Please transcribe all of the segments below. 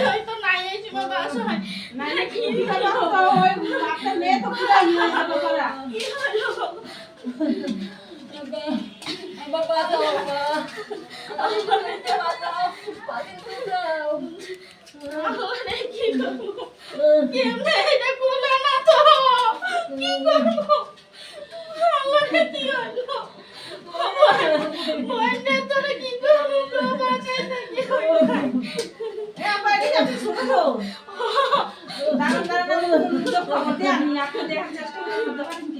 হয়তো নাই এই সময় বাসা হয় না না কি হলো তো ওই আপনার মেয়ে তো পুরা ইয়ে হয়ে গেল করা কি হলো আরে কি করব কেমনে এটা খুলে না তো কি করব আমাকে কি হলো বন্যা তোরা কি করব তো বাঁচাই থাকি এ আপা এটা আপনি ছোট তো দাঁড়ান দাঁড়ান আমি তো খবর দিয়ে আমি আপনি দেখার চেষ্টা করে করতে পারেন কিনা আল্লাহ কি হলো কেমনে করব আল্লাহরে কি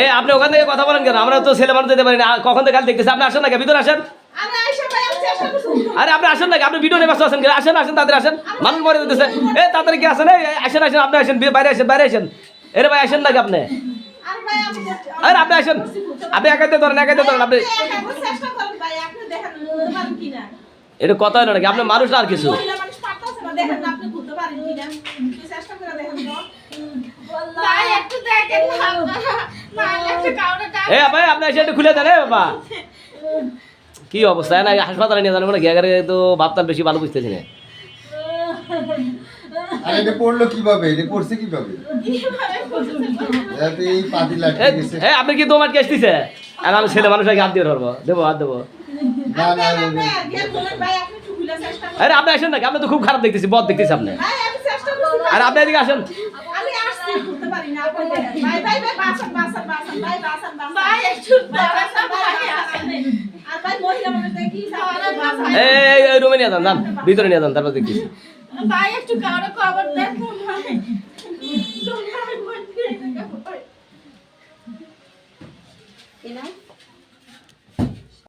এ আপনি ওখান থেকে কথা বলেন কেন? আমরা তো ছেলে মানুষ যেতে পারি না। কখন থেকে খালি দেখতেছি? আপনি আসেন নাকি? ভিতরে আসেন। আরে আপনি আসেন নাকি? আপনি ভিডিও নেই ব্যস্ত আছেন আসেন আসেন তাদের আসেন। মানুষ মরে দিতেছে এ তাড়াতাড়ি কি আসেন? আসেন আসেন আপনি আসেন। বাইরে আসেন বাইরে আসেন। এরে ভাই আসেন নাকি আপনি? আর আপনি আসেন। আপনি একাইতে ধরেন একাইতে ধরেন। আপনি এটা কথা নাকি? আপনি মানুষ না আর কিছু মহিলা মানুষ পারতেছে না দেখেন না আপনি খুলতে পারেন কিনা একটু চেষ্টা করে দেখেন তো ভাই একটু দেখেন না আপনারা নাহলে কাউরে ডাক এ ভাই আপনি এসে একটু খুলে দেন বাবা কি অবস্থা না হাসপাতালে নিয়ে জানো না গিয়ে তো ভাবতাম বেশি ভালো বুঝতেছি না আর এটা পড়ল কীভাবে এটা পড়ছে কীভাবে কীভাবে বুঝতে পারব? এটা তো এই পাতি এ, এ আপনি কি তোমার কেস দিছে আর আমি ছেলে মানুষ হাত দিয়ে ধরবো দেবো হাত দেবো না না ভাই আপনি আরে আপনি আসেন নাকি? আপনি তো খুব খারাপ দেখতেছি বদ দেখতেছি আপনি। ভাই আমি চেষ্টা করছি। আর আপনি এদিকে আসেন। দেখি। এই রুমে নিয়ে যান যান। ভিতরে নিয়ে যান তারপর দেখতেছি। ভাই একটু খবর দেন